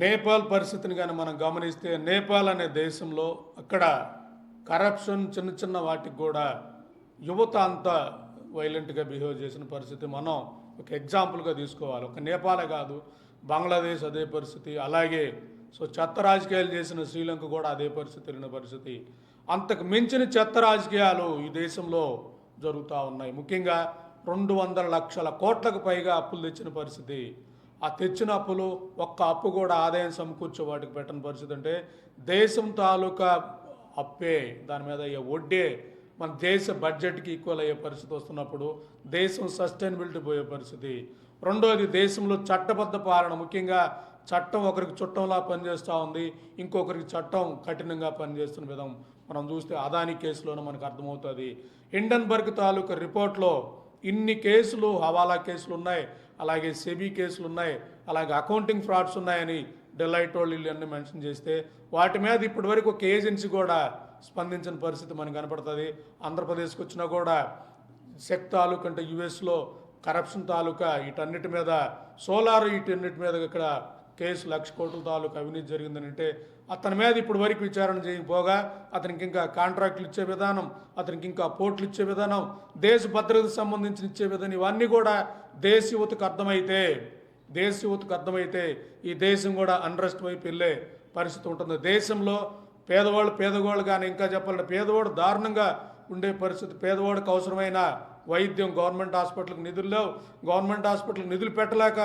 నేపాల్ పరిస్థితిని కానీ మనం గమనిస్తే నేపాల్ అనే దేశంలో అక్కడ కరప్షన్ చిన్న చిన్న వాటికి కూడా యువత అంతా వైలెంట్గా బిహేవ్ చేసిన పరిస్థితి మనం ఒక ఎగ్జాంపుల్గా తీసుకోవాలి. ఒక నేపాలే కాదు బంగ్లాదేశ్ అదే పరిస్థితి అలాగే సో చెత్త రాజకీయాలు చేసిన శ్రీలంక కూడా అదే పరిస్థితి వెళ్ళిన పరిస్థితి. అంతకు మించిన చెత్త రాజకీయాలు ఈ దేశంలో జరుగుతూ ఉన్నాయి. ముఖ్యంగా రెండు వందల లక్షల కోట్లకు పైగా అప్పులు తెచ్చిన పరిస్థితి. ఆ తెచ్చిన అప్పులు ఒక్క అప్పు కూడా ఆదాయం సమకూర్చే వాటికి పెట్టని పరిస్థితి అంటే దేశం తాలూకా అప్పే దాని మీద అయ్యే వడ్డే మన దేశ బడ్జెట్కి ఈక్వల్ అయ్యే పరిస్థితి వస్తున్నప్పుడు దేశం సస్టైనబిలిటీ పోయే పరిస్థితి. రెండోది దేశంలో చట్టబద్ధ పాలన ముఖ్యంగా చట్టం ఒకరికి చుట్టంలా పనిచేస్తూ ఉంది ఇంకొకరికి చట్టం కఠినంగా పనిచేస్తున్న విధం. మనం చూస్తే అదాని కేసులోనే మనకు అర్థమవుతుంది. హిండన్బర్గ్ తాలూకా రిపోర్ట్లో ఇన్ని కేసులు హవాలా కేసులు ఉన్నాయి అలాగే సెబీ కేసులు ఉన్నాయి అలాగే అకౌంటింగ్ ఫ్రాడ్స్ ఉన్నాయని డెలైట్ వాళ్ళు అన్ని మెన్షన్ చేస్తే వాటి మీద ఇప్పటి వరకు ఒక ఏజెన్సీ కూడా స్పందించిన పరిస్థితి మనకు కనపడుతుంది. ఆంధ్రప్రదేశ్కి వచ్చినా కూడా సెక్ తాలూకా అంటే యుఎస్లో కరప్షన్ తాలూకా వీటన్నిటి మీద సోలార్ వీటన్నిటి మీద ఇక్కడ కేసు లక్ష కోట్ల తాలూకా అవినీతి జరిగిందని అంటే అతని మీద ఇప్పుడు వరకు విచారణ చేయకపోగా అతనికి ఇంకా కాంట్రాక్ట్లు ఇచ్చే విధానం అతనికి ఇంకా పోర్ట్లు ఇచ్చే విధానం దేశ భద్రతకు సంబంధించిన ఇచ్చే విధానం ఇవన్నీ కూడా దేశ యువతకు అర్థమైతే దేశ యువతకు అర్థమైతే ఈ దేశం కూడా అన్రెస్ట్ వైపు వెళ్ళే పరిస్థితి ఉంటుంది. దేశంలో పేదవాళ్ళు పేదవాళ్ళు కానీ ఇంకా చెప్పాలంటే పేదవాడు దారుణంగా ఉండే పరిస్థితి పేదవాడికి అవసరమైన వైద్యం గవర్నమెంట్ హాస్పిటల్కి నిధులు లేవు. గవర్నమెంట్ హాస్పిటల్కి నిధులు పెట్టలేక